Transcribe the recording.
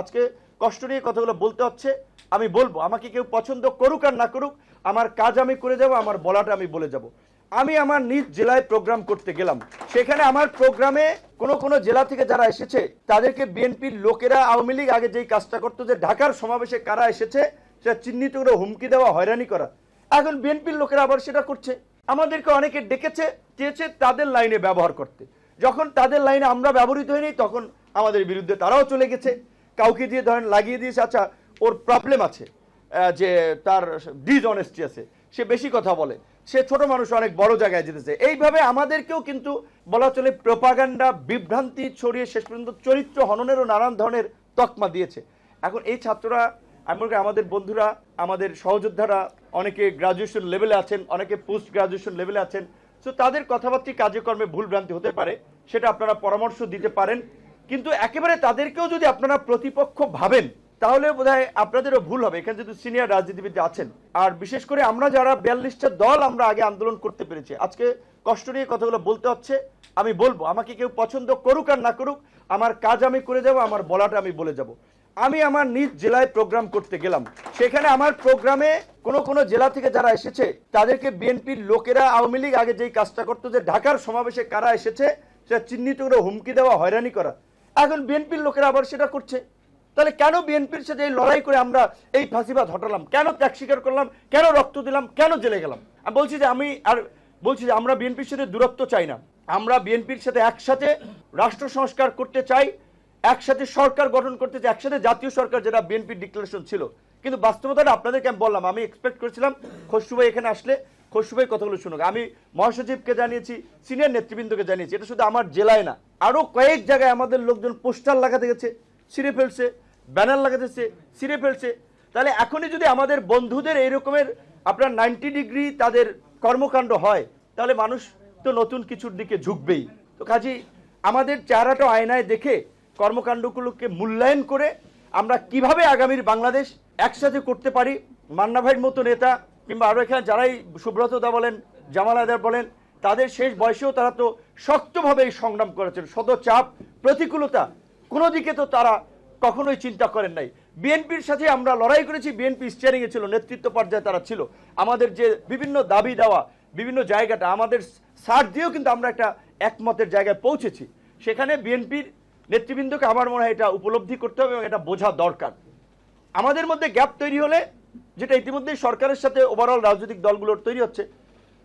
আজকে কষ্ট নিয়ে কথাগুলো বলতে হচ্ছে, আমি বলব, আমাকে কেউ পছন্দ করুক আর না করুক, আমার কাজ আমি করে যাব আমার বলাটা আমি বলে যাব। আমি আমার নিজ জেলায় প্রোগ্রাম করতে গেলাম। সেখানে আমার প্রোগ্রামে কোন কোন জেলা থেকে যারা এসেছে, তাদেরকে বিএনপির লোকেরা, আওয়ামী লীগ আগে যেই কাজটা করতো, যে ঢাকার সমাবেশে কারা এসেছে, সেটা চিহ্নিত করে হুমকি দেওয়া, হয়রানি করা। এখন বিএনপির লোকেরা আবার সেটা করছে। আমাদেরকে অনেকে ডেকেছে, চেয়েছে তাদের লাইনে ব্যবহার করতে। যখন তাদের লাইনে আমরা ব্যবহৃত হইনি তখন আমাদের বিরুদ্ধে তারাও চলে গেছে। কাউকে দিয়ে ধরেন লাগিয়ে দিয়েছে আচ্ছা ওর প্রবলেম আছে যে তার ডিসঅনেস্টি আছে, সে বেশি কথা বলে, সে ছোট মানুষ, অনেক বড় জায়গায় যেতেছে। এইভাবে আমাদেরকেও কিন্তু বলা চলে প্রপাগান্ডা বিভ্রান্তি ছড়িয়ে শেষ পর্যন্ত চরিত্র হননেরও নানান ধরনের তকমা দিয়েছে। এখন এই ছাত্ররা, আমি আমাদের বন্ধুরা, আমাদের সহযোদ্ধারা, অনেকে গ্রাজুয়েশন লেভেলে আছেন, অনেকে পোস্ট গ্রাজুয়েশন লেভেলে আছেন সো তাদের কথাবার্তা কার্যক্রমে ভুলভ্রান্তি হতে পারে, সেটা আপনারা পরামর্শ দিতে পারেন। কিন্তু একেবারে তাদেরকেও যদি আপনারা প্রতিপক্ষ ভাবেন, তাহলে বোধহয় আপনাদেরও ভুল হবে। এখানে যেহেতু সিনিয়র রাজনীতিবিদ আছেন, আর বিশেষ করে আমরা যারা বিয়াল্লিশটা দল আমরা আগে আন্দোলন করতে পেরেছি, আজকে কষ্ট নিয়ে কথাগুলো বলতে হচ্ছে, আমি বলব, আমাকে কেউ পছন্দ করুক আর না করুক, আমার কাজ আমি করে যাব, আমার বলাটা আমি বলে যাব। আমি আমার নিজ জেলায় প্রোগ্রাম করতে গেলাম। সেখানে আমার প্রোগ্রামে কোন কোন জেলা থেকে যারা এসেছে, তাদেরকে বিএনপির লোকেরা আওয়ামী লীগ আগে যেই কাজটা করতো, যে ঢাকার সমাবেশে কারা এসেছে, সেটা চিহ্নিত করে হুমকি দেওয়া, হয়রানি করা এখন বিএনপির লোকেরা আবার সেটা করছে। তাহলে কেন বিএনপির সাথে এই লড়াই করে আমরা এই ফাঁসিবাদ হটালাম? কেন ত্যাগ স্বীকার করলাম? কেন রক্ত দিলাম? কেন জেলে গেলাম? আমি বলছি যে আমি আর বলছি যে আমরা বিএনপির সাথে দূরত্ব চাই না। আমরা বিএনপির সাথে একসাথে রাষ্ট্র সংস্কার করতে চাই, একসাথে সরকার গঠন করতে চাই, একসাথে জাতীয় সরকার যেটা বিএনপির ডিক্লারেশন ছিল। কিন্তু বাস্তবতাটা আপনাদেরকে আমি বললাম, আমি এক্সপেক্ট করেছিলাম, খসরু এখানে আসলে খসরু ভাই কথাগুলো শুনুক। আমি মহাসচিবকে জানিয়েছি, সিনিয়র নেতৃবৃন্দকে জানিয়েছি। এটা শুধু আমার জেলায় না আরও কয়েক জায়গায় আমাদের লোকজন পোস্টার লাগাতে গেছে, ছিঁড়ে ফেলছে, ব্যানার লাগাতেছে ছিঁড়ে ফেলছে। তাহলে এখনই যদি আমাদের বন্ধুদের এই রকমের আপনার নাইনটি ডিগ্রি তাদের কর্মকাণ্ড হয়, তাহলে মানুষ তো নতুন কিছুর দিকে ঝুঁকবেই। তো কাজী, আমাদের চেহারাটা আয়নায় দেখে কর্মকাণ্ডগুলোকে মূল্যায়ন করে আমরা কীভাবে আগামীর বাংলাদেশ একসাথে করতে পারি? মান্না ভাইয়ের মতো নেতা কিংবা আরও এখানে যারাই সুব্রত দা বলেন, জামাল আদার বলেন, তাদের শেষ বয়সেও তারা তো শক্তভাবে এই সংগ্রাম করেছেন। শত চাপ, প্রতিকূলতা, কোনো দিকে তো তারা কখনোই চিন্তা করেন নাই। বিএনপির সাথে আমরা লড়াই করেছি, বিএনপি স্টিয়ারিং এ ছিল, নেতৃত্ব পর্যায়ে তারা ছিল। আমাদের যে বিভিন্ন দাবি দেওয়া, বিভিন্ন জায়গাটা, আমাদের সার দিয়েও কিন্তু আমরা একটা একমতের জায়গায় পৌঁছেছি। সেখানে বিএনপির নেতৃবৃন্দকে আমার মনে হয় এটা উপলব্ধি করতে হবে এবং এটা বোঝা দরকার। আমাদের মধ্যে গ্যাপ তৈরি হলে যেটা ইতিমধ্যেই সরকারের সাথে ওভারঅল রাজনৈতিক দলগুলোর তৈরি হচ্ছে।